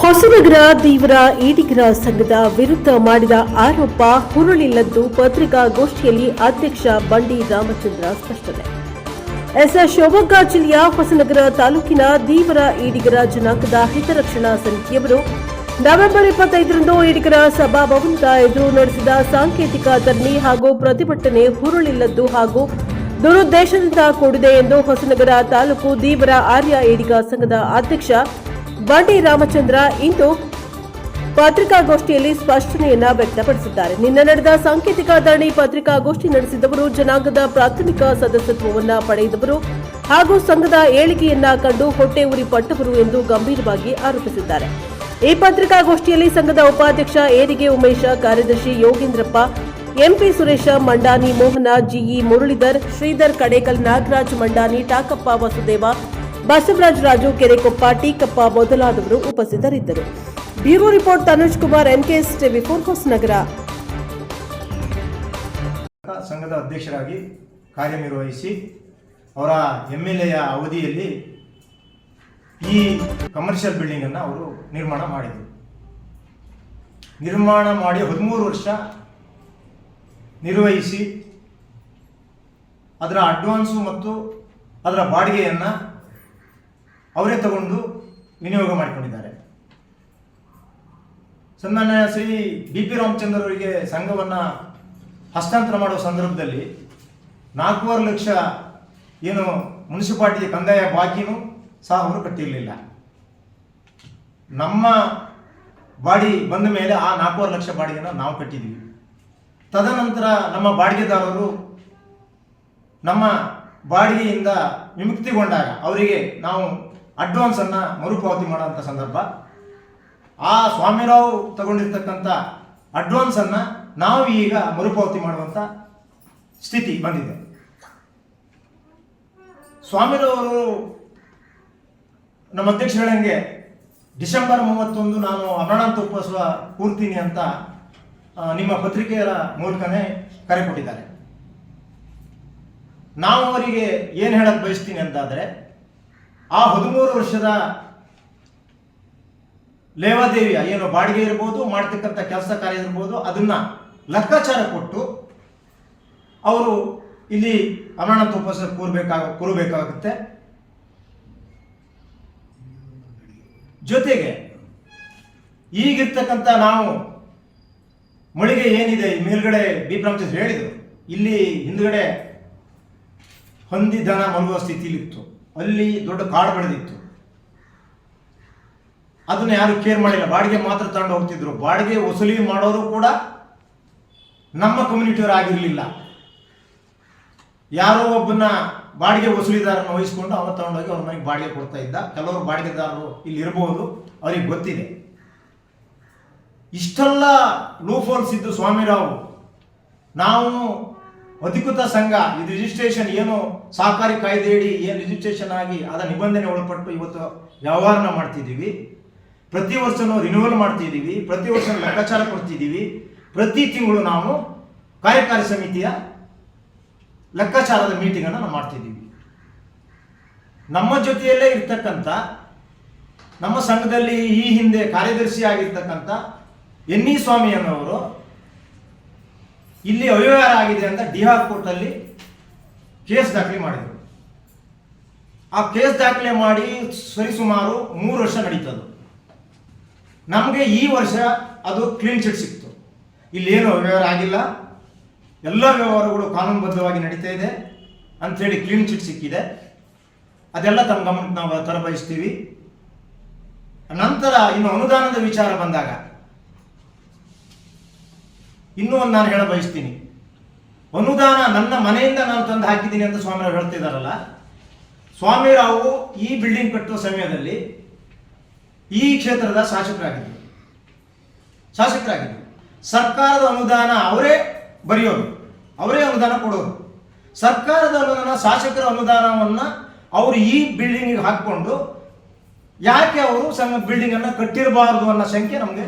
ಹೊಸನಗರ ದೇವರ ಈಡಿಗರ ಸಂಘದ ವಿರುದ್ಧ ಮಾಡಿದ ಆರೋಪ ಹುರುಳಿಲ್ಲದ್ದು ಪತ್ರಿಕಾಗೋಷ್ಠಿಯಲ್ಲಿ ಅಧ್ಯಕ್ಷ ಬಂಡಿ ರಾಮಚಂದ್ರ ಸ್ಪಷ್ಟನೆ. ಎಸ್ ಶಿವಮೊಗ್ಗ ಜಿಲ್ಲೆಯ ಹೊಸನಗರ ತಾಲೂಕಿನ ದೇವರ ಈಡಿಗರ ಜನಾಂಗದ ಹಿತರಕ್ಷಣಾ ಸಮಿತಿಯವರು ನವೆಂಬರ್ ಇಪ್ಪತ್ತೈದರಂದು ಈಡಿಗರ ಸಭಾಭವನದ ಎದುರು ನಡೆಸಿದ ಸಾಂಕೇತಿಕ ಧರಣಿ ಹಾಗೂ ಪ್ರತಿಭಟನೆ ಹುರುಳಿಲ್ಲದ್ದು ಹಾಗೂ ದುರುದ್ದೇಶದಿಂದ ಕೂಡಿದೆ ಎಂದು ಹೊಸನಗರ ತಾಲೂಕು ದೀವರ ಆರ್ಯ ಈಡಿಗ ಸಂಘದ ಅಧ್ಯಕ್ಷ ಬಂಡಿ ರಾಮಚಂದ್ರ ಇಂದು ಪತ್ರಿಕಾಗೋಷ್ಠಿಯಲ್ಲಿ ಸ್ಪಷ್ಟನೆಯನ್ನ ವ್ಯಕ್ತಪಡಿಸಿದ್ದಾರೆ. ನಿನ್ನೆ ನಡೆದ ಸಾಂಕೇತಿಕ ಧರಣಿ ಪತ್ರಿಕಾಗೋಷ್ಠಿ ನಡೆಸಿದವರು, ಜನಾಂಗದ ಪ್ರಾಥಮಿಕ ಸದಸ್ಯತ್ವವನ್ನು ಪಡೆದವರು ಹಾಗೂ ಸಂಘದ ಏಳಿಗೆಯನ್ನ ಕಂಡು ಹೊಟ್ಟೆ ಉರಿ ಪಟ್ಟವರು ಎಂದು ಗಂಭೀರವಾಗಿ ಆರೋಪಿಸಿದ್ದಾರೆ. ಈ ಪತ್ರಿಕಾಗೋಷ್ಠಿಯಲ್ಲಿ ಸಂಘದ ಉಪಾಧ್ಯಕ್ಷ ಏರಿಗೆ ಉಮೇಶ, ಕಾರ್ಯದರ್ಶಿ ಯೋಗೇಂದ್ರಪ್ಪ, ಎಂಪಿ ಸುರೇಶ ಮಂಡಾನಿ, ಮೋಹನ, ಜಿಇ ಮುರಳೀಧರ್, ಶ್ರೀಧರ್ ಕಡೇಕಲ್ ನಾಗರಾಜ್ ಮಂಡಾನಿ, ಟಾಕಪ್ಪ ವಸುದೇವ ಬಸವರಾಜ ರಾಜು, ಕೆರೆಕೊಪ್ಪ, ಟೀಕಪ್ಪ ಮೊದಲಾದವರು ಉಪಸ್ಥಿತರಿದ್ದರು. Bureau report, Tanuj Kumar NKS TV four Hosanagara ಸಂಘದ ಅಧ್ಯಕ್ಷರಾಗಿ ಕಾರ್ಯನಿರ್ವಹಿಸಿ ಅವರ ಎಂ ಎಲ್ ಎಯ ಅವಧಿಯಲ್ಲಿ ಈ ಕಮರ್ಷಿಯಲ್ ಬಿಲ್ಡಿಂಗ್ ಅನ್ನು ಅವರು ನಿರ್ಮಾಣ ಮಾಡಿದರು. ನಿರ್ಮಾಣ ಮಾಡಿ ಹದಿಮೂರು ವರ್ಷ ನಿರ್ವಹಿಸಿ ಅದರ ಅಡ್ವಾನ್ಸು ಮತ್ತು ಅದರ ಬಾಡಿಗೆಯನ್ನು ಅವರೇ ತಗೊಂಡು ವಿನಿಯೋಗ ಮಾಡಿಕೊಂಡಿದ್ದಾರೆ. ಸನ್ಮಾನ್ಯ ಶ್ರೀ ಬಿ ಪಿ ರಾಮಚಂದ್ರ ಅವರಿಗೆ ಸಂಘವನ್ನು ಹಸ್ತಾಂತರ ಮಾಡುವ ಸಂದರ್ಭದಲ್ಲಿ ನಾಲ್ಕೂವರೆ ಲಕ್ಷ ಏನು ಮುನ್ಸಿಪಾಲ್ಟಿಯ ಕಂದಾಯ ಬಾಕಿನೂ ಸಹ ಅವರು ಕಟ್ಟಿರಲಿಲ್ಲ. ನಮ್ಮ ಬಾಡಿ ಬಂದ ಮೇಲೆ ಆ ನಾಲ್ಕೂವರೆ ಲಕ್ಷ ಬಾಡಿಗೆನ ನಾವು ಕಟ್ಟಿದ್ದೀವಿ. ತದನಂತರ ನಮ್ಮ ಬಾಡಿಗೆದಾರರು ನಮ್ಮ ಬಾಡಿಗೆಯಿಂದ ವಿಮುಕ್ತಿಗೊಂಡಾಗ ಅವರಿಗೆ ನಾವು ಅಡ್ವಾನ್ಸನ್ನು ಮರುಪಾವತಿ ಮಾಡುವಂತ ಸಂದರ್ಭ. ಆ ಸ್ವಾಮಿರಾವ್ ತಗೊಂಡಿರ್ತಕ್ಕಂಥ ಅಡ್ವಾನ್ಸನ್ನು ನಾವು ಈಗ ಮರುಪಾವತಿ ಮಾಡುವಂಥ ಸ್ಥಿತಿ ಬಂದಿದೆ. ಸ್ವಾಮಿರವರು ನಮ್ಮ ಅಧ್ಯಕ್ಷ ಹೇಳಂಗೆ ಡಿಸೆಂಬರ್ ಮೂವತ್ತೊಂದು ನಾನು ಅಮರಣಾಂತ ಉಪವಾಸ ಕೂರ್ತೀನಿ ಅಂತ ನಿಮ್ಮ ಪತ್ರಿಕೆಯರ ಮೂಲಕನೇ ಕರೆ ಕೊಟ್ಟಿದ್ದಾರೆ. ನಾವು ಅವರಿಗೆ ಏನು ಹೇಳಕ್ ಬಯಸ್ತೀನಿ ಅಂತಾದರೆ ಆ ಹದಿಮೂರು ವರ್ಷದ ಲೇವಾದೇವಿಯ ಏನು ಬಾಡಿಗೆ ಇರ್ಬೋದು, ಮಾಡ್ತಕ್ಕಂಥ ಕೆಲಸ ಕಾರ್ಯ ಇರ್ಬೋದು, ಅದನ್ನ ಲೆಕ್ಕಾಚಾರ ಕೊಟ್ಟು ಅವರು ಇಲ್ಲಿ ಅಮರನಾಥ ಉಪವಾಸ ಕೂರ್ಬೇಕಾಗ, ಕೂರಬೇಕಾಗುತ್ತೆ. ಜೊತೆಗೆ ಈಗಿರ್ತಕ್ಕಂಥ ನಾವು ಮಳಿಗೆ ಏನಿದೆ ಮೇಲ್ಗಡೆ ಬಿ. ರಾಮಚಂದ್ರ ಹೇಳಿದರು, ಇಲ್ಲಿ ಹಿಂದ್ಗಡೆ ಹೊಂದಿ ದನ ಮಲಗುವ ಸ್ಥಿತಿಲಿತ್ತು. ಅಲ್ಲಿ ದೊಡ್ಡ ಕಾಡು ಬೆಳೆದಿತ್ತು. ಅದನ್ನ ಯಾರು ಕೇರ್ ಮಾಡಿಲ್ಲ. ಬಾಡಿಗೆ ಮಾತ್ರ ತಗೊಂಡು ಹೋಗ್ತಿದ್ರು. ಬಾಡಿಗೆ ವಸೂಲಿ ಮಾಡೋರು ಕೂಡ ನಮ್ಮ ಕಮ್ಯುನಿಟಿಯವರು ಆಗಿರಲಿಲ್ಲ. ಯಾರೋ ಒಬ್ಬನ ಬಾಡಿಗೆ ವಸೂಲಿದಾರನ ವಹಿಸ್ಕೊಂಡು ಅವನ ತಗೊಂಡೋಗಿ ಅವ್ರ ಮನೆಗೆ ಬಾಡಿಗೆ ಕೊಡ್ತಾ ಇದ್ದ. ಕೆಲವರು ಬಾಡಿಗೆದಾರರು ಇಲ್ಲಿ ಇರಬಹುದು ಅವ್ರಿಗೆ ಗೊತ್ತಿದೆ. ಇಷ್ಟೆಲ್ಲ ಲೂಫೋಲ್ಸ್ ಇದ್ದು ಸ್ವಾಮಿರಾವ್, ನಾವು ಅಧಿಕೃತ ಸಂಘ ಇದು ರಿಜಿಸ್ಟ್ರೇಷನ್ ಏನು ಸಹಕಾರಿ ಕಾಯ್ದೆಯಡಿ ಏನು ರಿಜಿಸ್ಟ್ರೇಷನ್ ಆಗಿ ಅದರ ನಿಬಂಧನೆ ಒಳಪಟ್ಟು ಇವತ್ತು ವ್ಯವಹಾರನ ಮಾಡ್ತಿದ್ದೀವಿ. ಪ್ರತಿ ವರ್ಷನೂ ರಿನ್ಯೂವಲ್ ಮಾಡ್ತಿದ್ದೀವಿ. ಪ್ರತಿ ವರ್ಷ ಲೆಕ್ಕಾಚಾರ ಕೊಡ್ತಿದ್ದೀವಿ. ಪ್ರತಿ ತಿಂಗಳು ನಾವು ಕಾರ್ಯಕಾರಿ ಸಮಿತಿಯ ಲೆಕ್ಕಾಚಾರದ ಮೀಟಿಂಗನ್ನು ನಾವು ಮಾಡ್ತಿದ್ದೀವಿ. ನಮ್ಮ ಜೊತೆಯಲ್ಲೇ ಇರ್ತಕ್ಕಂಥ, ನಮ್ಮ ಸಂಘದಲ್ಲಿ ಈ ಹಿಂದೆ ಕಾರ್ಯದರ್ಶಿ ಆಗಿರ್ತಕ್ಕಂಥ ಎನ್ ಇ ಸ್ವಾಮಿಯನ್ನವರು ಇಲ್ಲಿ ಅವ್ಯವಹಾರ ಆಗಿದೆ ಅಂತ ಡಿಹಾರ್ ಕೋರ್ಟಲ್ಲಿ ಕೇಸ್ ದಾಖಲೆ ಮಾಡಿದರು. ಆ ಕೇಸ್ ದಾಖಲೆ ಮಾಡಿ ಸರಿಸುಮಾರು ಮೂರು ವರ್ಷ ನಡೀತದು. ನಮಗೆ ಈ ವರ್ಷ ಅದು ಕ್ಲೀನ್ ಚಿಟ್ ಸಿಕ್ತು. ಇಲ್ಲೇನು ಅವ್ಯವಹಾರ ಆಗಿಲ್ಲ. ಎಲ್ಲ ವ್ಯವಹಾರಗಳು ಕಾನೂನುಬದ್ಧವಾಗಿ ನಡೀತಾ ಇದೆ. ಅಂಥೇಳಿ ಕ್ಲೀನ್ ಚಿಟ್ ಸಿಕ್ಕಿದೆ. ಅದೆಲ್ಲ ತಮ್ಮ ಗಮನಕ್ಕೆ ನಾವು ತರಬಯಸ್ತೀವಿ. ನಂತರ ಇನ್ನು ಅನುದಾನದ ವಿಚಾರ ಬಂದಾಗ ಇನ್ನೂ ಒಂದು ನಾನು ಹೇಳ ಬಯಸ್ತೀನಿ. ಅನುದಾನ ನನ್ನ ಮನೆಯಿಂದ ನಾನು ತಂದು ಹಾಕಿದ್ದೀನಿ ಅಂತ ಸ್ವಾಮಿರಾವ್ ಹೇಳ್ತಿದಾರಲ್ಲ ಸ್ವಾಮಿರಾವು ಈ ಬಿಲ್ಡಿಂಗ್ ಕಟ್ಟುವ ಸಮಯದಲ್ಲಿ ಈ ಕ್ಷೇತ್ರದ ಶಾಸಕರಾಗಿದ್ದರು. ಶಾಸಕರಾಗಿದ್ದರು. ಸರ್ಕಾರದ ಅನುದಾನ ಅವರೇ ಬರೆಯೋರು, ಅವರೇ ಅನುದಾನ ಕೊಡೋರು. ಸರ್ಕಾರದ ಅನುದಾನ, ಶಾಸಕರ ಅನುದಾನವನ್ನು ಅವರು ಈ ಬಿಲ್ಡಿಂಗಿಗೆ ಹಾಕ್ಕೊಂಡು ಯಾಕೆ ಅವರು ಸಂಘ ಬಿಲ್ಡಿಂಗನ್ನು ಕಟ್ಟಿರಬಾರದು ಅನ್ನೋ ಸಂಖ್ಯೆ ನಮಗೆ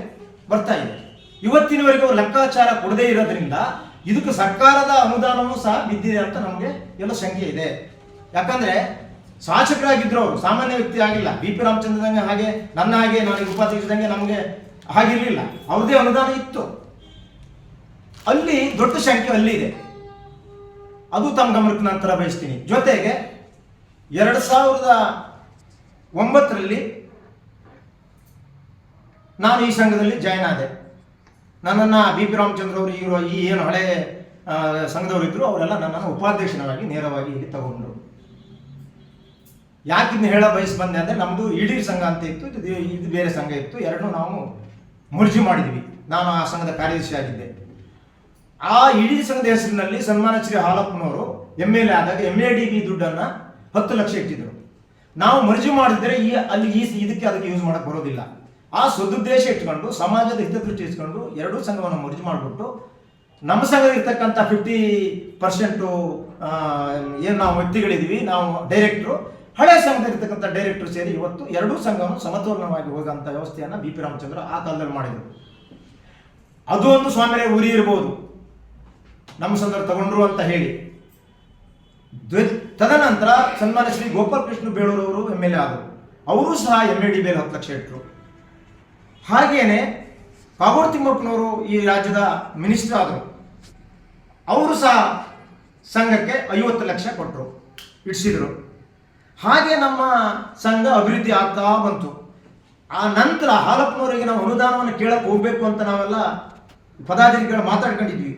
ಬರ್ತಾ ಇದೆ. ಇವತ್ತಿನವರೆಗೂ ಲೆಕ್ಕಾಚಾರ ಕೊಡದೇ ಇರೋದ್ರಿಂದ ಇದಕ್ಕೆ ಸರ್ಕಾರದ ಅನುದಾನವೂ ಸಹ ಬಿದ್ದಿದೆ ಅಂತ ನಮಗೆ ಎಲ್ಲ ಶಂಕೆ ಇದೆ. ಯಾಕಂದ್ರೆ ಶಾಸಕರಾಗಿದ್ರು ಅವರು, ಸಾಮಾನ್ಯ ವ್ಯಕ್ತಿ ಆಗಿಲ್ಲ. ಬಿ ಪಿ ರಾಮಚಂದ್ರದಂಗೆ ಹಾಗೆ, ನನ್ನ ಹಾಗೆ ನನಗೆ ಉಪಾಧ್ಯಕ್ಷದಂಗೆ ನಮಗೆ ಹಾಗಿರಲಿಲ್ಲ. ಅವ್ರದೇ ಅನುದಾನ ಇತ್ತು. ಅಲ್ಲಿ ದೊಡ್ಡ ಶಂಕೆ ಅಲ್ಲಿ ಇದೆ. ಅದು ತಮ್ಮ ಗಮನಕ್ಕೆ ನಂತರ ಬಯಸ್ತೀನಿ ಜೊತೆಗೆ ಎರಡು ಸಾವಿರದ ಒಂಬತ್ತರಲ್ಲಿ ನಾನು ಈ ಸಂಘದಲ್ಲಿ ಜಾಯ್ನ್ ಆದೆ. ನನ್ನನ್ನು ಬಿ ಪಿ ರಾಮಚಂದ್ರ ಅವರು ಇರೋ ಈ ಏನು ಹಳೆ ಸಂಘದವರು ಇದ್ರು, ಅವರೆಲ್ಲ ನನ್ನನ್ನು ಉಪಾಧ್ಯಕ್ಷನಾಗಿ ನೇರವಾಗಿ ಇಲ್ಲಿ ತಗೊಂಡ್ರು. ಯಾಕಿನ್ನು ಹೇಳ ಬಯಸಿ ಬಂದೆ ಅಂದರೆ ನಮ್ಮದು ಇಡೀ ಸಂಘ ಅಂತ ಇತ್ತು, ಇದು ಇದು ಬೇರೆ ಸಂಘ ಇತ್ತು ಎರಡನ್ನೂ ನಾವು ಮುರ್ಜಿ ಮಾಡಿದ್ವಿ. ನಾನು ಆ ಸಂಘದ ಕಾರ್ಯದರ್ಶಿ ಆಗಿದ್ದೆ. ಆ ಇಡೀ ಸಂಘದ ಹೆಸರಿನಲ್ಲಿ ಸನ್ಮಾನ ಶ್ರೀ ಹಾಲಪ್ಪನವರು ಎಂ ಎಲ್ ಎ ಆದಾಗ ಎಂ ಎ ಡಿ ಬಿ ದುಡ್ಡನ್ನು ಹತ್ತು ಲಕ್ಷ ಇಟ್ಟಿದ್ರು. ನಾವು ಮರ್ಜಿ ಮಾಡಿದ್ರೆ ಈ, ಅಲ್ಲಿ ಈ, ಇದಕ್ಕೆ ಅದಕ್ಕೆ ಯೂಸ್ ಮಾಡಕ್ಕೆ ಬರೋದಿಲ್ಲ. ಆ ಸದುದ್ದೇಶ ಇಟ್ಕೊಂಡು, ಸಮಾಜದ ಹಿತದೃಷ್ಟಿ ಇಟ್ಕೊಂಡು ಎರಡೂ ಸಂಘವನ್ನು ಮರ್ಜಿ ಮಾಡಿಬಿಟ್ಟು, ನಮ್ಮ ಸಂಘದ ಇರ್ತಕ್ಕಂಥ ಫಿಫ್ಟಿ ಪರ್ಸೆಂಟು ಏನು ನಾವು ವ್ಯಕ್ತಿಗಳಿದ್ದೀವಿ, ನಾವು ಡೈರೆಕ್ಟ್ರು ಹಳೆ ಸಂಘದ ಇರ್ತಕ್ಕಂಥ ಡೈರೆಕ್ಟ್ರು ಸೇರಿ ಇವತ್ತು ಎರಡೂ ಸಂಘವನ್ನು ಸಮತೋಲನವಾಗಿ ಹೋಗುವಂಥ ವ್ಯವಸ್ಥೆಯನ್ನು ಬಿ ಪಿ ರಾಮಚಂದ್ರ ಆ ಕಾಲದಲ್ಲಿ ಮಾಡಿದರು. ಅದು ಒಂದು ಸ್ವಾಮಿರೇ ಉರಿ ಇರ್ಬೋದು. ನಮ್ಮ ಸಂದರ್ಭ ತಗೊಂಡ್ರು ಅಂತ ಹೇಳಿ. ತದನಂತರ ಸನ್ಮಾನ್ಯ ಶ್ರೀ ಗೋಪಾಲಕೃಷ್ಣ ಬೇಳೂರವರು ಎಂ ಎಲ್ ಎ ಆದರು. ಅವರು ಸಹ ಎಂ ಎ ಡಿ ಬೇಲ್ ಹತ್ತು ಲಕ್ಷ ಇಟ್ಟರು ಹಾಗೇನೆ ಕಾಗೋಡು ತಿಮ್ಮಪ್ಪನವರು ಈ ರಾಜ್ಯದ ಮಿನಿಸ್ಟರ್ ಆದರು. ಅವರು ಸಹ ಸಂಘಕ್ಕೆ ಐವತ್ತು ಲಕ್ಷ ಕೊಟ್ಟರು ಇಡಿಸಿದರು. ಹಾಗೆ ನಮ್ಮ ಸಂಘ ಅಭಿವೃದ್ಧಿ ಆಗ್ತಾ ಬಂತು. ಆ ನಂತರ ಹಾಲಪ್ಪನವರಿಗೆ ನಾವು ಅನುದಾನವನ್ನು ಕೇಳಕ್ಕೆ ಹೋಗ್ಬೇಕು ಅಂತ ನಾವೆಲ್ಲ ಪದಾಧಿಕಾರಿಗಳು ಮಾತಾಡ್ಕೊಂಡಿದ್ವಿ.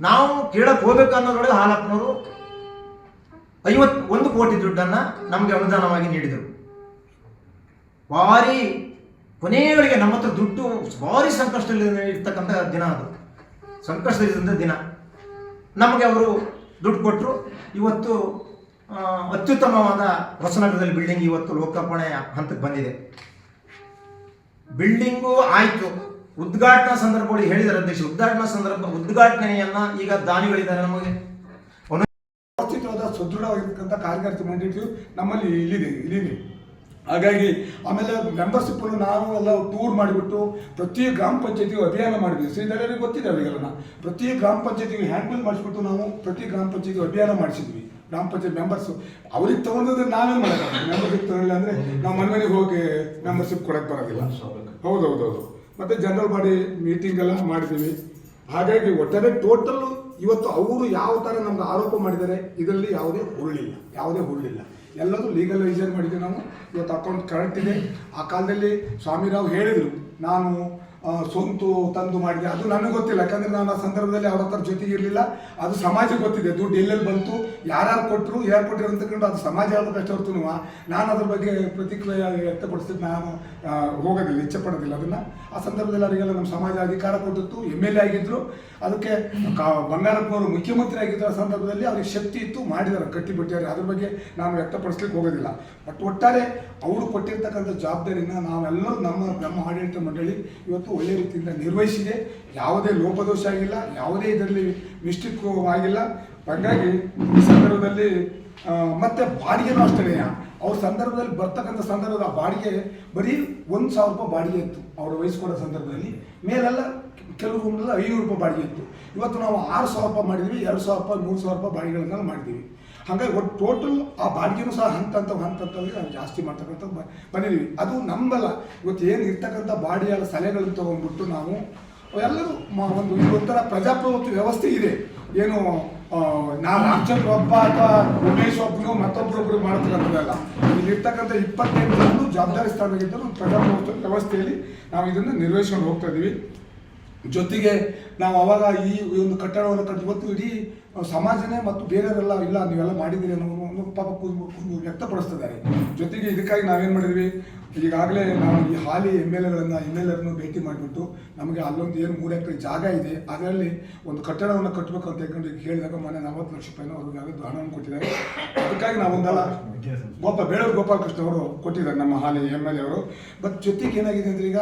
ನಾವು ಕೇಳಕ್ಕೆ ಹೋಗ್ಬೇಕು ಅನ್ನೋದ್ರೊಳಗೆ ಹಾಲಪ್ಪನವರು ಐವತ್ತು ಒಂದು ಕೋಟಿ ದುಡ್ಡನ್ನು ನಮಗೆ ಅನುದಾನವಾಗಿ ನೀಡಿದರು. ಭಾರಿ ಕೊನೆಗಳಿಗೆ ನಮ್ಮ ಹತ್ರ ದುಡ್ಡು ಭಾರಿ ಸಂಕಷ್ಟದಲ್ಲಿ ಇರ್ತಕ್ಕಂಥ ದಿನ ಅದು. ಸಂಕಷ್ಟದಲ್ಲಿದ್ದಂಥ ದಿನ. ನಮಗೆ ಅವರು ದುಡ್ಡು ಕೊಟ್ಟರು ಇವತ್ತು ಅತ್ಯುತ್ತಮವಾದ ಹೊಸನಗರದಲ್ಲಿ ಬಿಲ್ಡಿಂಗ್ ಇವತ್ತು ಲೋಕಾರ್ಪಣೆ ಹಂತಕ್ಕೆ ಬಂದಿದೆ. ಬಿಲ್ಡಿಂಗು ಆಯಿತು. ಉದ್ಘಾಟನಾ ಸಂದರ್ಭಗಳು ಹೇಳಿದ್ದಾರೆ ಅಧ್ಯಕ್ಷ ಉದ್ಘಾಟನಾ ಸಂದರ್ಭ, ಉದ್ಘಾಟನೆಯನ್ನ ಈಗ ದಾನಿಗಳಿದ್ದಾರೆ ನಮಗೆ. ವ್ಯವಸ್ಥಿತವಾದ ಸದೃಢವಾಗಿರ್ತಕ್ಕಂಥ ಕಾರ್ಯಕರ್ತ ಮಂಡಳಿಯು ನಮ್ಮಲ್ಲಿ ಇಲ್ಲಿದೆ ಇಲ್ಲಿದೆ. ಹಾಗಾಗಿ ಆಮೇಲೆ ಮೆಂಬರ್ಶಿಪ್ ನಾವು ಎಲ್ಲ ಟೂರ್ ಮಾಡಿಬಿಟ್ಟು ಪ್ರತಿ ಗ್ರಾಮ ಪಂಚಾಯತಿಗೂ ಅಭಿಯಾನ ಮಾಡಿದ್ವಿ. ಶ್ರೀಧರರಿಗೆ ಗೊತ್ತಿದೆ ಅವರಿಗೆಲ್ಲ. ಪ್ರತಿ ಗ್ರಾಮ ಪಂಚಾಯತಿಗೂ ಹ್ಯಾಂಡ್ಬಿಲ್ ಮಾಡಿಸ್ಬಿಟ್ಟು ನಾವು ಪ್ರತಿ ಗ್ರಾಮ ಪಂಚಾಯತಿಗೂ ಅಭಿಯಾನ ಮಾಡಿಸಿದ್ವಿ. ಗ್ರಾಮ ಪಂಚಾಯತ್ ಮೆಂಬರ್ಸು ಅವ್ರಿಗೆ ತಗೊಂಡಿದ್ರೆ ನಾವೇನು ಮಾಡೋಕ್ಕಾಗಲ್ಲ ಮೆಂಬರ್ಶಿಪ್ ತಗೊಳ್ಳಿಲ್ಲ ಅಂದರೆ ನಾವು ಮನೆ ಹೋಗಿ ಮೆಂಬರ್ಶಿಪ್ ಕೊಡಕ್ಕೆ ಬರೋದಿಲ್ಲ. ಹೌದು ಹೌದು ಹೌದು ಮತ್ತು ಜನರಲ್ ಬಾಡಿ ಮೀಟಿಂಗ್ ಎಲ್ಲ ಮಾಡಿದ್ದೀವಿ. ಹಾಗಾಗಿ ಒಟ್ಟಾರೆ ಟೋಟಲ್ ಇವತ್ತು ಅವರು ಯಾವ ಥರ ನಮ್ಗೆ ಆರೋಪ ಮಾಡಿದ್ದಾರೆ, ಇದರಲ್ಲಿ ಯಾವುದೇ ಹುರುಳಿಲ್ಲ. ಯಾವುದೇ ಹುರುಳಿಲ್ಲ. ಎಲ್ಲದೂ ಲೀಗಲೈಸೇಷನ್ ಮಾಡಿದ್ದೀವಿ ನಾವು. ಇವತ್ತು ಅಕೌಂಟ್ ಕರೆಕ್ಟ್ ಇದೆ. ಆ ಕಾಲದಲ್ಲಿ ಸ್ವಾಮಿರಾವ್ ಹೇಳಿದರು ನಾನು ಸ್ವಂತ ತಂದು ಮಾಡಿದೆ. ಅದು ನನಗೆ ಗೊತ್ತಿಲ್ಲ. ಯಾಕಂದ್ರೆ ನಾನು ಆ ಸಂದರ್ಭದಲ್ಲಿ ಅವ್ರ ಹತ್ರ ಜೊತೆಗೆ ಇರಲಿಲ್ಲ. ಅದು ಸಮಾಜಕ್ಕೆ ಗೊತ್ತಿದೆ. ದುಡ್ಡು ಎಲ್ಲೆಲ್ಲಿ ಬಂತು, ಯಾರ್ಯಾರು ಕೊಟ್ಟರು ಯಾರು ಕೊಟ್ಟರು ಅಂತಕೊಂಡು ಅದು ಸಮಾಜ ಹೇಳ್ಬೇಕಷ್ಟೇ ಹೊರತು ನಾನು ಅದ್ರ ಬಗ್ಗೆ ಪ್ರತಿಕ್ರಿಯೆ ವ್ಯಕ್ತಪಡಿಸಿದ್ದು ನಾನು ಹೋಗೋದಿಲ್ಲ ಇಚ್ಛೆ ಪಡೋದಿಲ್ಲ ಅದನ್ನು. ಆ ಸಂದರ್ಭದಲ್ಲಿ ಅವರಿಗೆಲ್ಲ ನಮ್ಮ ಸಮಾಜ ಅಧಿಕಾರ ಕೊಟ್ಟಿತ್ತು. ಎಂ ಎಲ್ ಎ ಆಗಿದ್ರು. ಅದಕ್ಕೆ ಕಾ- ಬಂಗಾರಪ್ಪನವರು ಮುಖ್ಯಮಂತ್ರಿ ಆಗಿದ್ದರು ಆ ಸಂದರ್ಭದಲ್ಲಿ ಅವ್ರಿಗೆ ಶಕ್ತಿ ಇತ್ತು. ಮಾಡಿದ್ದಾರೆ ಕಟ್ಟಿಬಿಟ್ಟಿದ್ದಾರೆ ಅದ್ರ ಬಗ್ಗೆ ನಾನು ವ್ಯಕ್ತಪಡಿಸ್ಲಿಕ್ಕೆ ಹೋಗೋದಿಲ್ಲ. ಬಟ್ ಒಟ್ಟಾರೆ ಅವರು ಕೊಟ್ಟಿರ್ತಕ್ಕಂಥ ಜವಾಬ್ದಾರಿನ ನಾವೆಲ್ಲರೂ ನಮ್ಮ ನಮ್ಮ ಆಡಳಿತ ಮಂಡಳಿ ಇವತ್ತು ಒಳ್ಳೆ ರೀತಿಯಿಂದ ನಿರ್ವಹಿಸಿದೆ. ಯಾವುದೇ ಲೋಪದೋಷ ಆಗಿಲ್ಲ, ಯಾವುದೇ ಇದರಲ್ಲಿ ಮಿಸ್ಟೇಕ್ ಆಗಿಲ್ಲ ಹಾಗಾಗಿ ಈ ಸಂದರ್ಭದಲ್ಲಿ ಮತ್ತೆ ಬಾಡಿಗೆನೂ ಅಷ್ಟೇ ಅವ್ರ ಸಂದರ್ಭದಲ್ಲಿ ಬರ್ತಕ್ಕಂಥ ಸಂದರ್ಭದ ಬಾಡಿಗೆ ಬರೀ ಒಂದು ಸಾವಿರ ರೂಪಾಯಿ ಬಾಡಿಗೆ ಇತ್ತು. ಅವರು ವಹಿಸ್ಕೊಡೋ ಸಂದರ್ಭದಲ್ಲಿ. ಮೇಲೆಲ್ಲ, ಕೆಲವು ರೂಮ್ನೆಲ್ಲ ಐನೂರು ರೂಪಾಯಿ ಬಾಡಿಗೆ ಇತ್ತು. ಇವತ್ತು ನಾವು ಆರು ಸಾವಿರ ರೂಪಾಯಿ ಮಾಡಿದ್ವಿ, ಎರಡು ಸಾವಿರ ರೂಪಾಯಿ, ಮೂರು ಸಾವಿರ ರೂಪಾಯಿ ಬಾಡಿಗೆಗಳನ್ನೆಲ್ಲ ಮಾಡಿದ್ದೀವಿ ಹಾಗಾಗಿ ಒಟ್ಟು ಟೋಟಲ್ ಆ ಬಾಡಿಗೆನೂ ಸಹ ಹಂತ ಹಂತ ನಾವು ಜಾಸ್ತಿ ಮಾಡ್ತಕ್ಕಂಥದ್ದು ಬಂದಿದ್ದೀವಿ. ಅದು ನಂಬಲ್ಲ. ಇವತ್ತು ಏನು ಇರ್ತಕ್ಕಂಥ ಬಾಡಿಯ ಸಲಹೆಗಳನ್ನು ತೊಗೊಂಡ್ಬಿಟ್ಟು ನಾವು ಎಲ್ಲರೂ ಒಂದು ಒಂಥರ ಪ್ರಜಾಪ್ರಭುತ್ವ ವ್ಯವಸ್ಥೆ ಇದೆ. ಏನು ಆ, ನಾ ರಾಮಚಂದ್ರ ಒಬ್ಬ ಅಥವಾ ಉಮೇಶ್ ಒಬ್ಬರು ಮತ್ತೊಬ್ಬರೊಬ್ಬರು ಮಾಡ್ತಕ್ಕಂಥದ್ದಲ್ಲ ಇಲ್ಲಿರ್ತಕ್ಕಂಥ ಇಪ್ಪತ್ತೆಂಟು ಜನರು ಜವಾಬ್ದಾರಿ ಸ್ಥಾನಗಿದ್ದರೂ ಪ್ರಜಾಪ್ರಭುತ್ವ ವ್ಯವಸ್ಥೆಯಲ್ಲಿ ನಾವು ಇದನ್ನು ನಿರ್ವಹಿಸ್ಕೊಂಡು ಹೋಗ್ತಾ ಇದ್ದೀವಿ. ಜೊತೆಗೆ ನಾವು ಅವಾಗ ಈ ಒಂದು ಕಟ್ಟಡವನ್ನು ಕಟ್ಟಿ ಇವತ್ತು ಇಡೀ ಸಮಾಜನೇ ಮತ್ತು ಬೇರೆಯವರೆಲ್ಲ ಇಲ್ಲ, ನೀವೆಲ್ಲ ಮಾಡಿದ್ದೀರಿ ಅನ್ನೋ ಪಾಪ ವ್ಯಕ್ತಪಡಿಸ್ತಿದ್ದಾರೆ. ಜೊತೆಗೆ ಇದಕ್ಕಾಗಿ ನಾವೇನು ಮಾಡಿದ್ವಿ? ಈಗಾಗಲೇ ನಾವು ಈ ಹಾಲಿ ಎಂ ಎಲ್ ಎಗಳನ್ನು ಎಂ ಎಲ್ ಎರನ್ನು ಭೇಟಿ ಮಾಡಿಬಿಟ್ಟು ನಮಗೆ ಅಲ್ಲೊಂದು ಏನು ಮೂರು ಎಕರೆ ಜಾಗ ಇದೆ, ಅದರಲ್ಲಿ ಒಂದು ಕಟ್ಟಡವನ್ನು ಕಟ್ಟಬೇಕು ಅಂತ ಹೇಳ್ಕೊಂಡು ಹೇಳಿದಾಗ ಮೊನ್ನೆ ನಲವತ್ತು ಲಕ್ಷ ರೂಪಾಯಿನ ಅವರು ಯಾವ್ದು ಹಣವನ್ನು ಕೊಟ್ಟಿದ್ದಾರೆ. ಅದಕ್ಕಾಗಿ ನಾವೊಂದಲ್ಲ ಗೋಪ, ಬೇಳೂರು ಗೋಪಾಲಕೃಷ್ಣ ಅವರು ಕೊಟ್ಟಿದ್ದಾರೆ ನಮ್ಮ ಹಾಲಿ ಎಂ ಎಲ್ ಎ ಅವರು. ಬಟ್ ಜೊತೆಗೆ ಏನಾಗಿದೆ ಅಂದರೆ ಈಗ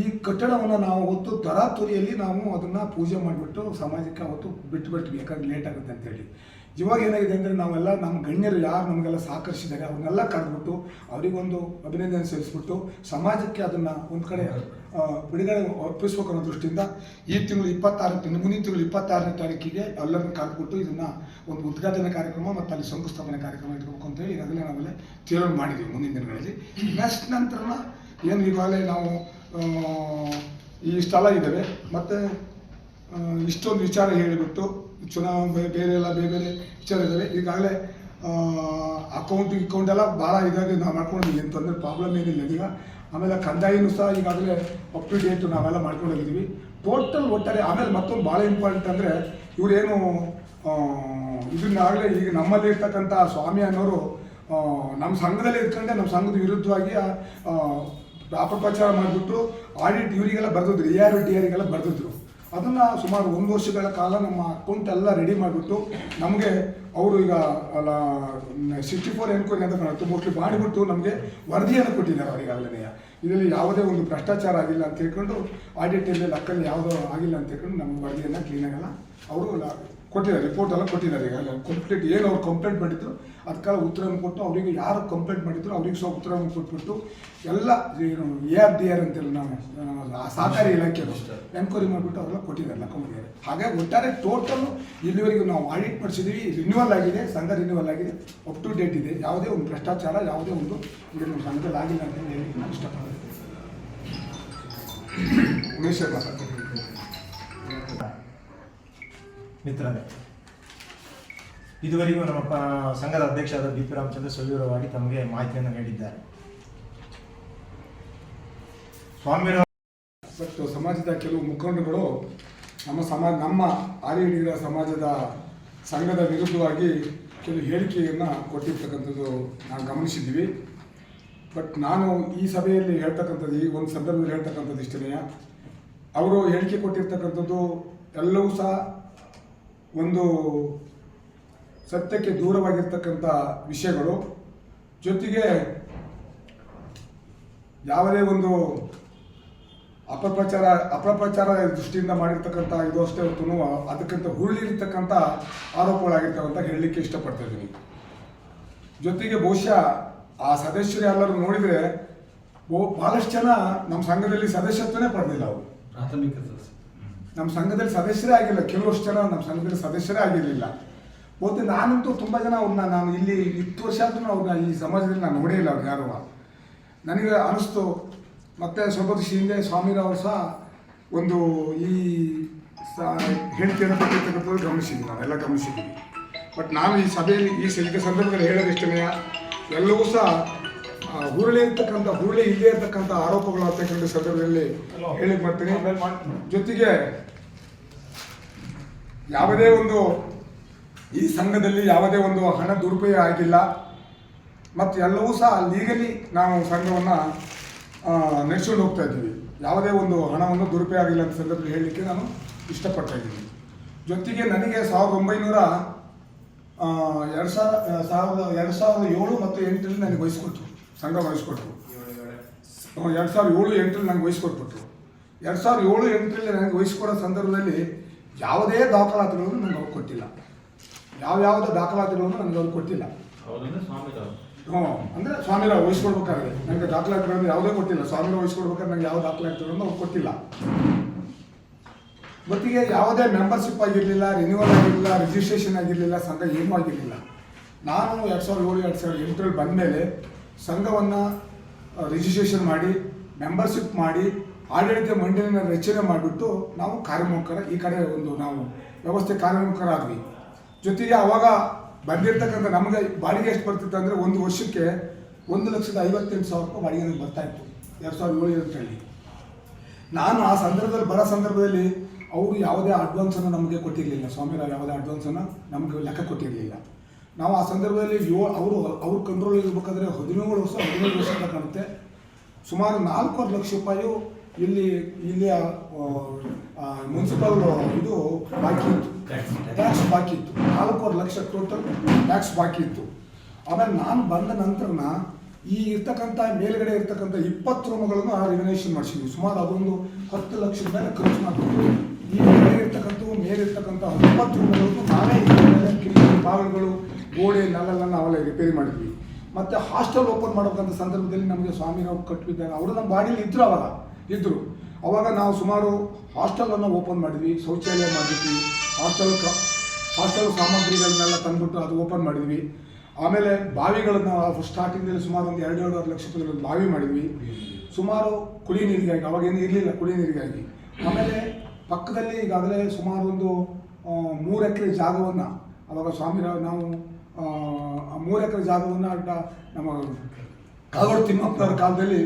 ಈ ಕಟ್ಟಡವನ್ನು ನಾವು ಹೊತ್ತು ತರಾತುರಿಯಲ್ಲಿ ನಾವು ಅದನ್ನು ಪೂಜೆ ಮಾಡಿಬಿಟ್ಟು ಸಮಾಜಕ್ಕೆ ಅವತ್ತು ಬಿಟ್ಟು ಬಿಟ್ಟು ಯಾಕಂದ್ರೆ ಲೇಟ್ ಆಗುತ್ತೆ ಅಂತೇಳಿ. ಇವಾಗ ಏನಾಗಿದೆ ಅಂದರೆ ನಾವೆಲ್ಲ ನಮ್ಮ ಗಣ್ಯರು ಯಾರು ನಮಗೆಲ್ಲ ಸಹಕರಿಸಿದ್ದಾರೆ, ಅವ್ರನ್ನೆಲ್ಲ ಕರೆದ್ಬಿಟ್ಟು ಅವರಿಗೊಂದು ಅಭಿನಂದನೆ ಸಲ್ಲಿಸ್ಬಿಟ್ಟು ಸಮಾಜಕ್ಕೆ ಅದನ್ನು ಒಂದು ಕಡೆ ಬಿಡುಗಡೆ ಒಪ್ಪಿಸ್ಬೇಕು ಅನ್ನೋ ದೃಷ್ಟಿಯಿಂದ ಈ ತಿಂಗಳು ಇಪ್ಪತ್ತಾರು ತಿಂಗಳು ಮುಂದಿನ ತಿಂಗಳು ಇಪ್ಪತ್ತಾರನೇ ತಾರೀಕಿಗೆ ಎಲ್ಲರನ್ನು ಕರೆದ್ಬಿಟ್ಟು ಇದನ್ನು ಒಂದು ಉದ್ಘಾಟನೆ ಕಾರ್ಯಕ್ರಮ ಮತ್ತು ಅಲ್ಲಿ ಶಂಕುಸ್ಥಾಪನೆ ಕಾರ್ಯಕ್ರಮ ಇಟ್ಕೋಬೇಕು ಅಂತೇಳಿ ಈಗಾಗಲೇ ನಾವೆಲ್ಲ ತೀರ್ಮಾನ ಮಾಡಿದ್ದೀವಿ ಮುಂದಿನ ದಿನಗಳಲ್ಲಿ. ನೆಕ್ಸ್ಟ್ ನಂತರ ಏನು ಈಗಾಗಲೇ ನಾವು ಈ ಸ್ಥಳ ಇದ್ದಾವೆ, ಮತ್ತು ಇಷ್ಟೊಂದು ವಿಚಾರ ಹೇಳಿಬಿಟ್ಟು ಚುನಾವಣೆ ಬೇರೆ ಎಲ್ಲ ಬೇರೆ ಬೇರೆ ವಿಚಾರ ಇದ್ದಾವೆ ಈಗಾಗಲೇ ಅಕೌಂಟ್ ಇಕೌಂಟ್ ಎಲ್ಲ ಭಾಳ ಇದಾಗಿ ನಾವು ಮಾಡ್ಕೊಂಡಿದ್ದೀವಿ ಏನು ತೊಂದರೆ ಪ್ರಾಬ್ಲಮ್ ಏನಿಲ್ಲ ಈಗ. ಆಮೇಲೆ ಕಂದಾಯನೂ ಸಹ ಈಗಾಗಲೇ ಅಪ್ ಟು ಡೇಟ್ ನಾವೆಲ್ಲ ಮಾಡ್ಕೊಂಡೋಗಿದ್ದೀವಿ ಟೋಟಲ್ ಒಟ್ಟಾರೆ, ಆಮೇಲೆ ಮತ್ತೊಂದು ಭಾಳ ಇಂಪಾರ್ಟೆಂಟ್ ಅಂದರೆ, ಇವರೇನು ಇದನ್ನಾಗಲೇ ಈಗ ನಮ್ಮಲ್ಲಿ ಇರ್ತಕ್ಕಂಥ ಸ್ವಾಮಿ ಅನ್ನೋರು ನಮ್ಮ ಸಂಘದಲ್ಲಿ ಇದ್ಕೊಂಡೆ ನಮ್ಮ ಸಂಘದ ವಿರುದ್ಧವಾಗಿ ಅಪಪ್ರಚಾರ ಮಾಡಿಬಿಟ್ಟು ಆಡಿಟ್ ಇವರಿಗೆಲ್ಲ ಬರೆದಿದ್ರು. ಎ ಆರ್ ಡಿ ಆರಿಗೆಲ್ಲ ಬರೆದಿದ್ರು. ಅದನ್ನು ಸುಮಾರು ಒಂದು ವರ್ಷಗಳ ಕಾಲ ನಮ್ಮ ಅಕೌಂಟ್ ಎಲ್ಲ ರೆಡಿ ಮಾಡಿಬಿಟ್ಟು ನಮಗೆ ಅವರು ಈಗ, ಅಲ್ಲ ಸಿಕ್ಸ್ಟಿ ಫೋರ್ ಎನ್ಕ್ವೈರಿ ಅಂತ ಕಾಣುತ್ತೆ ಮೋಸ್ಟ್ಲಿ ಮಾಡಿಬಿಟ್ಟು ನಮಗೆ ವರದಿಯನ್ನು ಕೊಟ್ಟಿದ್ದಾರೆ ಅವರಿಗಾಗಲೇ ಇದರಲ್ಲಿ ಯಾವುದೇ ಒಂದು ಭ್ರಷ್ಟಾಚಾರ ಆಗಿಲ್ಲ ಅಂತ ಹೇಳ್ಕೊಂಡು ಆಡಿಟಲ್ಲಿ ಲಕ್ಕಲ್ಲಿ ಯಾವುದೋ ಆಗಿಲ್ಲ ಅಂತ ಹೇಳ್ಕೊಂಡು ನಮ್ಮ ವರದಿಯನ್ನು ಕ್ಲೀನಾಗೆಲ್ಲ ಅವರು ಕೊಟ್ಟಿದ್ದಾರೆ ರಿಪೋರ್ಟ್ ಎಲ್ಲ ಕೊಟ್ಟಿದ್ದಾರೆ. ಈಗ ಕಂಪ್ಲೀಟ್ ಏನು ಅವ್ರು ಕಂಪ್ಲೇಂಟ್ ಮಾಡಿದ್ರು ಅದಕ್ಕೆಲ್ಲ ಉತ್ತರವನ್ನು ಕೊಟ್ಟು ಅವರಿಗೆ ಯಾರು ಕಂಪ್ಲೇಂಟ್ ಮಾಡಿದ್ರು, ಅವ್ರಿಗೆ ಸಹ ಉತ್ತರವನ್ನು ಕೊಟ್ಬಿಟ್ಟು ಎಲ್ಲ ಏನು ಎ ಆರ್ ಡಿ ಆರ್ ಅಂತೇಳಿ ನಾವು ಸಹಕಾರಿ ಇಲಾಖೆಯವರು ಎನ್ಕ್ವೈರಿ ಮಾಡಿಬಿಟ್ಟು ಅವೆಲ್ಲ ಕೊಟ್ಟಿದ್ದಾರೆ ಲೆಕ್ಕ ಹಾಗೆ ಒಟ್ಟಾರೆ ಟೋಟಲ್ ಇಲ್ಲಿವರೆಗೂ ನಾವು ಆಡಿಟ್ ಮಾಡಿಸಿದ್ದೀವಿ ರಿನ್ಯೂವಲ್ ಆಗಿದೆ, ಸಂಘ ರಿನ್ಯೂವಲ್ ಆಗಿದೆ ಅಪ್ ಟು ಡೇಟ್ ಇದೆ. ಯಾವುದೇ ಒಂದು ಭ್ರಷ್ಟಾಚಾರ, ಯಾವುದೇ ಒಂದು ನಮ್ಮ ಸಂಘದಲ್ಲಿ ಆಗಿಲ್ಲ ಅಂತ ಹೇಳಿ ನಾನು ಇಷ್ಟಪಡ್ತೀನಿ ಉಮೇಶ್ ಮಾತಾಡ್ತೀನಿ. ಮಿತ್ರರೇ, ಇದುವರೆಗೂ ನಮ್ಮ ಸಂಘದ ಅಧ್ಯಕ್ಷರಾದ ಬಿ ಪಿ ರಾಮಚಂದ್ರ ಸವಿವರವಾಗಿ ತಮಗೆ ಮಾಹಿತಿಯನ್ನು ನೀಡಿದ್ದಾರೆ. ಸ್ವಾಮಿರಾವ್ ಬಟ್ ಸಮಾಜದ ಕೆಲವು ಮುಖಂಡಗಳು ನಮ್ಮ ಸಮಾಜ ನಮ್ಮ ಆರ್ಯಡಿಗರ ಸಮಾಜದ ಸಂಘದ ವಿರುದ್ಧವಾಗಿ ಕೆಲವು ಹೇಳಿಕೆಯನ್ನು ಕೊಟ್ಟಿರ್ತಕ್ಕಂಥದ್ದು ನಾವು ಗಮನಿಸಿದ್ದೀವಿ. ಬಟ್ ನಾನು ಈ ಸಭೆಯಲ್ಲಿ ಹೇಳ್ತಕ್ಕಂಥದ್ದು, ಈ ಒಂದು ಸಂದರ್ಭದಲ್ಲಿ ಹೇಳ್ತಕ್ಕಂಥದ್ದು ಇಷ್ಟನೇ. ಅವರು ಹೇಳಿಕೆ ಕೊಟ್ಟಿರ್ತಕ್ಕಂಥದ್ದು ಎಲ್ಲವೂ ಸಹ ಒಂದು ಸತ್ಯಕ್ಕೆ ದೂರವಾಗಿರ್ತಕ್ಕಂಥ ವಿಷಯಗಳು. ಜೊತೆಗೆ ಯಾವುದೇ ಒಂದು ಅಪಪ್ರಚಾರ ಅಪಪ್ರಚಾರ ದೃಷ್ಟಿಯಿಂದ ಮಾಡಿರ್ತಕ್ಕಂಥ ಇದು ಅಷ್ಟೇ ಹೊರತು ಅದಕ್ಕಿಂತ ಹುರುಳಿರ್ತಕ್ಕಂಥ ಆರೋಪಗಳಾಗಿರ್ತವೆ ಅಂತ ಹೇಳಲಿಕ್ಕೆ ಇಷ್ಟಪಡ್ತಾ ಜೊತೆಗೆ ಬಹುಶಃ ಆ ಸದಸ್ಯರು ಎಲ್ಲರೂ ನೋಡಿದರೆ ಬಹಳಷ್ಟು ಜನ ನಮ್ಮ ಸಂಘದಲ್ಲಿ ಸದಸ್ಯತ್ವನೇ ಪಡೆದಿಲ್ಲ ಅವರು. ಪ್ರಾಥಮಿಕ ನಮ್ಮ ಸಂಘದಲ್ಲಿ ಸದಸ್ಯರೇ ಆಗಿಲ್ಲ, ಕೆಲವಷ್ಟು ಜನ ನಮ್ಮ ಸಂಘದಲ್ಲಿ ಸದಸ್ಯರೇ ಆಗಿರಲಿಲ್ಲ. ಬಹುತೇಕ ನಾನಂತೂ ತುಂಬ ಜನ ಅವ್ರನ್ನ ನಾನು ಇಲ್ಲಿ ಇತ್ತು ವರ್ಷ ಆದರೂ ಅವ್ರನ್ನ ಈ ಸಮಾಜದಲ್ಲಿ ನಾನು ನೋಡೇ ಇಲ್ಲ ಅವ್ರು ಯಾರು ನನಗೆ ಅನಿಸ್ತು, ಮತ್ತು ಸ್ವಲ್ಪ ಹಿಂದೆ ಸ್ವಾಮಿರವರು ಸಹ ಒಂದು ಈ ಹೇಳಿಕೆಯನ್ನು ಕೊಟ್ಟಿರ್ತಕ್ಕಂಥದ್ದು ಗಮನಿಸಿದ್ವಿ ನಾವೆಲ್ಲ ಗಮನಿಸಿದ್ವಿ. ಬಟ್ ನಾನು ಈ ಸಭೆಯಲ್ಲಿ, ಈ ಸಲಿಕೆ ಸಂದರ್ಭದಲ್ಲಿ ಹೇಳೋದಿಷ್ಟನೇ ಎಲ್ಲವೂ ಸಹ ಹುರುಳಿ ಇರ್ತಕ್ಕಂಥ, ಹುರುಳಿ ಇಲ್ಲೇ ಇರ್ತಕ್ಕಂಥ ಆರೋಪಗಳು ಅಂತಕ್ಕಂಥ ಸಂದರ್ಭದಲ್ಲಿ ಹೇಳಿ ಮಾಡ್ತೀನಿ ಜೊತೆಗೆ ಯಾವುದೇ ಒಂದು, ಈ ಸಂಘದಲ್ಲಿ ಯಾವುದೇ ಒಂದು ಹಣ ದುರುಪಯೋಗ ಆಗಿಲ್ಲ. ಮತ್ತು ಎಲ್ಲವೂ ಸಹ ಲೀಗಲಿ ನಾವು ಸಂಘವನ್ನು ನಡೆಸ್ಕೊಂಡು ಹೋಗ್ತಾ ಇದ್ದೀವಿ. ಯಾವುದೇ ಒಂದು ಹಣವನ್ನು ದುರುಪಯೋಗ ಆಗಿಲ್ಲ ಅಂತ ಸಂದರ್ಭದಲ್ಲಿ ಹೇಳಲಿಕ್ಕೆ ನಾನು ಇಷ್ಟಪಡ್ತಾ ಇದ್ದೀನಿ. ಜೊತೆಗೆ ನನಗೆ ಸಾವಿರದ ಒಂಬೈನೂರ ಎರಡು ಸಾವಿರ, ಸಾವಿರದ, ಎರಡು ಸಾವಿರದ ಏಳು ಮತ್ತು ಎಂಟರಲ್ಲಿ ನನಗೆ ವಹಿಸ್ಕೊಟ್ರು. ಸಂಘ ವಹಿಸ್ಕೊಟ್ರು. ಎರಡು ಸಾವಿರದ ಏಳು ಎಂಟರಲ್ಲಿ ನಂಗೆ ವಹಿಸ್ಕೊಟ್ಬಿಟ್ರು. ಎರಡು ಸಾವಿರದ ಏಳು ಎಂಟರಲ್ಲಿ ನನಗೆ ವಹಿಸ್ಕೊಡೋ ಸಂದರ್ಭದಲ್ಲಿ ಯಾವುದೇ ದಾಖಲಾತಿಗಳನ್ನು ನನಗೆ ಅವ್ರು ಕೊಟ್ಟಿಲ್ಲ. ಯಾವ ಯಾವುದೇ ದಾಖಲಾತಿಗಳನ್ನು ನನಗೆ ಅವ್ರು ಕೊಟ್ಟಿಲ್ಲ. ಹ್ಞೂ ಅಂದರೆ ಸ್ವಾಮಿರಾವ್ ವಹಿಸ್ಕೊಡ್ಬೇಕಾದ್ರೆ ನನಗೆ ದಾಖಲಾತಿಗಳನ್ನು ಯಾವುದೇ ಕೊಟ್ಟಿಲ್ಲ. ಸ್ವಾಮಿರ ವಹಿಸ್ಕೊಡ್ಬೇಕಾದ್ರೆ ನನಗೆ ಯಾವ ದಾಖಲಾತಿಗಳನ್ನು ಅವ್ರು ಕೊಟ್ಟಿಲ್ಲ. ಮತ್ತಿಗೆ ಯಾವುದೇ ಮೆಂಬರ್ಶಿಪ್ ಆಗಿರಲಿಲ್ಲ ರಿನ್ಯೂವಲ್ ಆಗಿರಲಿಲ್ಲ ರಿಜಿಸ್ಟ್ರೇಷನ್ ಆಗಿರಲಿಲ್ಲ ಸಂಘ ಏನೂ ಆಗಿರಲಿಲ್ಲ. ನಾನು ಎರಡು ಸಾವಿರದ ಏಳು ಎರಡು ಸಾವಿರದ ಎಂಟರಲ್ಲಿ ಬಂದ ಮೇಲೆ ಸಂಘವನ್ನು ರಿಜಿಸ್ಟ್ರೇಷನ್ ಮಾಡಿ ಮೆಂಬರ್ಶಿಪ್ ಮಾಡಿ, ಆಡಳಿತ ಮಂಡಳಿನ ರಚನೆ ಮಾಡಿಬಿಟ್ಟು ನಾವು ಕಾರ್ಯಮುಖರ, ಈ ಕಡೆ ಒಂದು ನಾವು ವ್ಯವಸ್ಥೆ ಕಾರ್ಯಮುಖರಾದ್ವಿ. ಜೊತೆಗೆ ಆವಾಗ ಬಂದಿರತಕ್ಕಂಥ ನಮಗೆ ಬಾಡಿಗೆ ಎಷ್ಟು ಬರ್ತಿತ್ತು ಅಂದರೆ ಒಂದು ವರ್ಷಕ್ಕೆ ಒಂದು ಲಕ್ಷದ ಐವತ್ತೆಂಟು ಸಾವಿರ ರೂಪಾಯಿ ಬಾಡಿಗೆ ನನಗೆ ಬರ್ತಾ ಇತ್ತು. ಎರಡು ಸಾವಿರದ ಏಳು ಎಂಟರಲ್ಲಿ ನಾನು ಆ ಸಂದರ್ಭದಲ್ಲಿ, ಬರೋ ಸಂದರ್ಭದಲ್ಲಿ ಅವರು ಯಾವುದೇ ಅಡ್ವಾನ್ಸನ್ನು ನಮಗೆ ಕೊಟ್ಟಿರಲಿಲ್ಲ. ಸ್ವಾಮಿರಾವ್ ಯಾವುದೇ ಅಡ್ವಾನ್ಸನ್ನು ನಮಗೆ ಲೆಕ್ಕ ಕೊಟ್ಟಿರಲಿಲ್ಲ. ನಾವು ಆ ಸಂದರ್ಭದಲ್ಲಿ ಯೋ ಅವರು, ಅವ್ರ ಕಂಟ್ರೋಲ್ ಇರಬೇಕಾದ್ರೆ ಹದಿನೇಳು ವರ್ಷ ಹದಿನೇಳು ವರ್ಷ ಅಂತ ಕಾಣುತ್ತೆ. ಸುಮಾರು ನಾಲ್ಕೂವರೆ ಲಕ್ಷ ರೂಪಾಯಿ ಇಲ್ಲಿ ಇಲ್ಲಿಯ ಮುನ್ಸಿಪಲ್ ಇದು ಬಾಕಿ ಇತ್ತು. ಟ್ಯಾಕ್ಸ್ ಬಾಕಿ ಇತ್ತು. ನಾಲ್ಕೂವರೆ ಲಕ್ಷ ಟೋಟಲ್ ಟ್ಯಾಕ್ಸ್ ಬಾಕಿ ಇತ್ತು. ಆಮೇಲೆ ನಾನು ಬಂದ ನಂತರನ ಈ ಇರ್ತಕ್ಕಂಥ ಮೇಲ್ಗಡೆ ಇರ್ತಕ್ಕಂಥ ಇಪ್ಪತ್ತು ಆ ರಿನೋವೇಷನ್ ಮಾಡಿಸಿದ್ವಿ. ಸುಮಾರು ಅದೊಂದು ಹತ್ತು ಲಕ್ಷದ ಮೇಲೆ ಖರ್ಚು ಮಾಡ್ತೀವಿ ಈ ಮೇಲಿರ್ತಕ್ಕಂಥ ಮೇಲಿರ್ತಕ್ಕಂಥ ಇಪ್ಪತ್ತು ರೂಮ್ಗಳನ್ನು ನಾವೇ ಬಾಗಿಲುಗಳು ಗೋಡೆ ನಲ್ಲೆಲ್ಲ ನಾವೆಲ್ಲ ರಿಪೇರಿ ಮಾಡಿದ್ವಿ. ಮತ್ತು ಹಾಸ್ಟೆಲ್ ಓಪನ್ ಮಾಡಬೇಕಂತ ಸಂದರ್ಭದಲ್ಲಿ ನಮಗೆ ಸ್ವಾಮಿರಾವ್ ಕಟ್ಟಿದ್ದಾರೆ. ಅವರು ನಮ್ಮ ಬಾಡಿಲಿ ಇದ್ರು ಅವಾಗ ಇದ್ದರು ಅವಾಗ ನಾವು ಸುಮಾರು ಹಾಸ್ಟೆಲನ್ನು ಓಪನ್ ಮಾಡಿದ್ವಿ, ಶೌಚಾಲಯ ಮಾಡಿದ್ವಿ. ಹಾಸ್ಟೆಲ್ ಹಾಸ್ಟೆಲ್ ಸಾಮಗ್ರಿಗಳನ್ನೆಲ್ಲ ತಂದುಬಿಟ್ಟು ಅದು ಓಪನ್ ಮಾಡಿದ್ವಿ. ಆಮೇಲೆ ಬಾವಿಗಳನ್ನು ಸ್ಟಾರ್ಟಿಂಗಲ್ಲಿ ಸುಮಾರು ಒಂದು ಎರಡು ಎರಡೂವರೆ ಲಕ್ಷ ಬಾವಿ ಮಾಡಿದ್ವಿ. ಸುಮಾರು ಕುಡಿ ನೀರಿಗಾಗಿ ಅವಾಗೇನು ಇರಲಿಲ್ಲ ಕುಡಿ ನೀರಿಗಾಗಿ. ಆಮೇಲೆ ಪಕ್ಕದಲ್ಲಿ ಈಗಾಗಲೇ ಸುಮಾರು ಒಂದು ಮೂರು ಎಕರೆ ಜಾಗವನ್ನು ಅವಾಗ ಸ್ವಾಮಿರಾವ್ ನಾವು ಮೂರು ಎಕರೆ ಜಾಗವನ್ನು ನಮ್ಮ ಕಾಗೋಡು ತಿಮ್ಮಪ್ಪನವ್ರ ಕಾಲದಲ್ಲಿ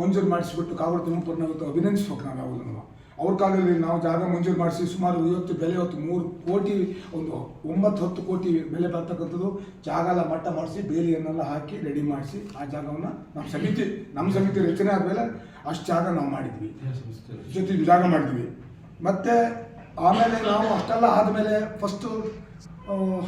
ಮಂಜೂರು ಮಾಡಿಸಿಬಿಟ್ಟು ಕಾಗೋಡು ತಿಮ್ಮಪ್ಪನವ್ರ ಅಭಿನಂದಿಸ್ಬೇಕು ನಾವು ಯಾವಾಗಲೂ. ಅವ್ರ ಕಾಲದಲ್ಲಿ ನಾವು ಜಾಗ ಮಂಜೂರು ಮಾಡಿಸಿ ಸುಮಾರು ಇವತ್ತು ಬೆಲೆ ಇವತ್ತು ಮೂರು ಕೋಟಿ ಒಂದು ಒಂಬತ್ತು ಹತ್ತು ಕೋಟಿ ಬೆಲೆ ಬರ್ತಕ್ಕಂಥದ್ದು ಜಾಗ ಎಲ್ಲ ಮಟ್ಟ ಮಾಡಿಸಿ ಬೇಲಿಯನ್ನೆಲ್ಲ ಹಾಕಿ ರೆಡಿ ಮಾಡಿಸಿ ಆ ಜಾಗವನ್ನು ನಮ್ಮ ಸಮಿತಿ ನಮ್ಮ ಸಮಿತಿ ರಚನೆ ಆದಮೇಲೆ ಅಷ್ಟು ಜಾಗ ನಾವು ಮಾಡಿದ್ವಿ. ಜೊತೆ ಜಾಗ ಮಾಡಿದ್ವಿ. ಮತ್ತೆ ಆಮೇಲೆ ನಾವು ಅಷ್ಟೆಲ್ಲ ಆದಮೇಲೆ ಫಸ್ಟು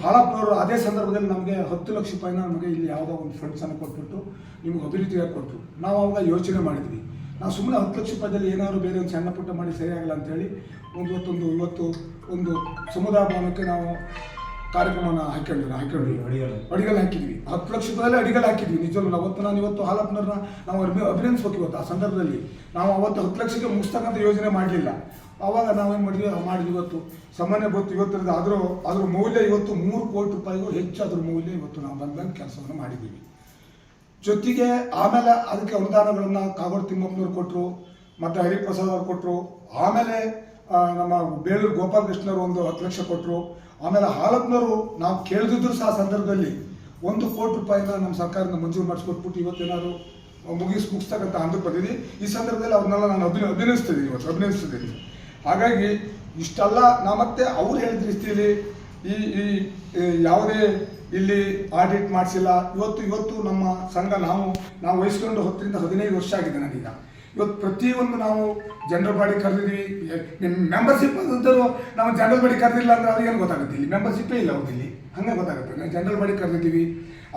ಹಾಳಪ್ಪನವರು ಅದೇ ಸಂದರ್ಭದಲ್ಲಿ ನಮಗೆ ಹತ್ತು ಲಕ್ಷ ರೂಪಾಯಿನ ನಮಗೆ ಇಲ್ಲಿ ಯಾವುದೋ ಒಂದು ಫಂಡ್ಸನ್ನು ಕೊಟ್ಬಿಟ್ಟು ನಿಮ್ಗೆ ಅಭಿವೃದ್ಧಿಯಾಗಿ ಕೊಟ್ಟರು ನಾವು ಅವಾಗ ಯೋಚನೆ ಮಾಡಿದ್ವಿ. ನಾವು ಸುಮ್ಮನೆ ಹತ್ತು ಲಕ್ಷ ರೂಪಾಯಿದಲ್ಲಿ ಏನಾದ್ರು ಬೇರೆ ಒಂದು ಸಣ್ಣ ಪುಟ್ಟ ಮಾಡಿ ಸರಿಯಾಗಲ್ಲ ಅಂತೇಳಿ ಒಂದು ಇವತ್ತೊಂದು ಇವತ್ತು ಒಂದು ಸಮುದಾಯ ಭವನಕ್ಕೆ ನಾವು ಕಾರ್ಯಕ್ರಮನ ಹಾಕೊಂಡ್ವಿ ಹಾಕೊಂಡ್ವಿ ಅಡಿಗಲ್. ಅಡಿಗಲ್ ಹಾಕಿದ್ವಿ. ಹತ್ತು ಲಕ್ಷ ರೂಪಾಯಲ್ಲಿ ಅಡಿಗಲ್ ಹಾಕಿದ್ವಿ. ನಿಜವಲ್ಲ ಅವತ್ತು ನಾನು ಇವತ್ತು ಹಾಲಪ್ಪನವ್ರನ್ನ ನಾವು ಅಭಿ ಅಭಿನಂದಿಸ್ಬೇಕು ಇವತ್ತು ಆ ಸಂದರ್ಭದಲ್ಲಿ. ನಾವು ಅವತ್ತು ಹತ್ತು ಲಕ್ಷಕ್ಕೆ ಮುಗಿಸ್ತಕ್ಕಂಥ ಯೋಜನೆ ಮಾಡಲಿಲ್ಲ. ಆವಾಗ ನಾವೇನು ಮಾಡಿದ್ವಿ? ಮಾಡಿದ್ವಿ ಇವತ್ತು. ಸಾಮಾನ್ಯ ಗೊತ್ತು ಇವತ್ತರದ ಆದರೂ ಅದ್ರ ಮೌಲ್ಯ ಇವತ್ತು ಮೂರು ಕೋಟಿ ರೂಪಾಯಿಗೂ ಹೆಚ್ಚು ಅದ್ರ ಮೌಲ್ಯ ಇವತ್ತು ನಾವು ಬಂದಂಗೆ ಕೆಲಸವನ್ನು ಮಾಡಿದ್ದೀವಿ. ಜೊತೆಗೆ ಆಮೇಲೆ ಅದಕ್ಕೆ ಅನುದಾನಗಳನ್ನು ಕಾಗೋಡು ತಿಮ್ಮಪ್ಪನವ್ರು ಕೊಟ್ಟರು ಮತ್ತು ಹರಿಪ್ರಸಾದ್ ಅವರು ಕೊಟ್ಟರು ಆಮೇಲೆ ನಮ್ಮ ಬೇಲೂರು ಗೋಪಾಲಕೃಷ್ಣರು ಒಂದು ಹತ್ತು ಲಕ್ಷ ಕೊಟ್ಟರು ಆಮೇಲೆ ಹಾಲಪ್ಪನವರು ನಾವು ಕೇಳಿದ್ರು ಸಹ ಸಂದರ್ಭದಲ್ಲಿ ಒಂದು ಕೋಟಿ ರೂಪಾಯಿನ ನಮ್ಮ ಸರ್ಕಾರದಿಂದ ಮಂಜೂರು ಮಾಡಿಸ್ಕೊಟ್ಬಿಟ್ಟು ಇವತ್ತೇನಾದ್ರು ಮುಗಿಸ್ ಮುಗಿಸ್ತಕ್ಕಂಥ ಹಂತಕ್ಕೆ ಬಂದಿದ್ದೀವಿ ಈ ಸಂದರ್ಭದಲ್ಲಿ ಅವ್ರನ್ನೆಲ್ಲ ನಾನು ಅಭಿನ ಅಭಿನಯಿಸ್ತಿದ್ದೀನಿ ಇವತ್ತು ಅಭಿನಯಿಸ್ತಿದ್ದೀನಿ ಹಾಗಾಗಿ ಇಷ್ಟೆಲ್ಲ ನಾ ಮತ್ತೆ ಅವ್ರು ಹೇಳಿದ ರೀತಿಯಲ್ಲಿ ಈ ಈ ಯಾವುದೇ ಇಲ್ಲಿ ಆಡಿಟ್ ಮಾಡಿಸಿಲ್ಲ. ಇವತ್ತು ಇವತ್ತು ನಮ್ಮ ಸಂಘ ನಾವು ನಾವು ವಹಿಸ್ಕೊಂಡು ಹತ್ತರಿಂದ ಹದಿನೈದು ವರ್ಷ ಆಗಿದೆ ನನಗೀಗ. ಇವತ್ತು ಪ್ರತಿಯೊಂದು ನಾವು ಜನರಲ್ ಬಾಡಿ ಕರೆದಿದ್ವಿ. ಮೆಂಬರ್ಶಿಪ್ ಅಂತಲೂ ನಾವು ಜನರಲ್ ಬಾಡಿ ಕರೆದಿಲ್ಲ ಅಂದ್ರೆ ಅವ್ರಿಗೇನು ಗೊತ್ತಾಗುತ್ತೆ ಇಲ್ಲಿ? ಮೆಂಬರ್ಶಿಪ್ಪೇ ಇಲ್ಲ ಇಲ್ಲಿ. ಹಂಗೆ ಗೊತ್ತಾಗುತ್ತೆ. ನಾವು ಜನರಲ್ ಬಾಡಿ ಕರೆದಿದ್ದೀವಿ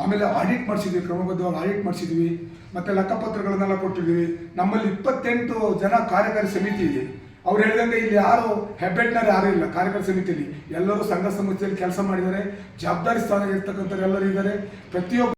ಆಮೇಲೆ ಆಡಿಟ್ ಮಾಡಿಸಿದ್ವಿ, ಕ್ರಮಬದ್ಧವಾಗಿ ಆಡಿಟ್ ಮಾಡಿಸಿದ್ವಿ. ಮತ್ತು ಲೆಕ್ಕಪತ್ರಗಳನ್ನೆಲ್ಲ ಕೊಟ್ಟಿದ್ದೀವಿ ನಮ್ಮಲ್ಲಿ ಇಪ್ಪತ್ತೆಂಟು ಜನ ಕಾರ್ಯಕಾರಿ ಸಮಿತಿ ಇದೆ. ಅವ್ರು ಹೇಳಿದಂತೆ ಇಲ್ಲಿ ಯಾರು ಹೆಬ್ಬೆಟ್ನರ್ ಯಾರು ಇಲ್ಲ. ಕಾರ್ಯಕರ್ತ ಸಮಿತಿಯಲ್ಲಿ ಎಲ್ಲರೂ ಸಂಘ ಸಂಸ್ಥೆಯಲ್ಲಿ ಕೆಲಸ ಮಾಡಿದ್ದಾರೆ. ಜವಾಬ್ದಾರಿ ಸ್ಥಾನ ಇರ್ತಕ್ಕಂಥವ್ರು ಎಲ್ಲರೂ ಇದ್ದಾರೆ. ಪ್ರತಿಯೊಬ್ಬ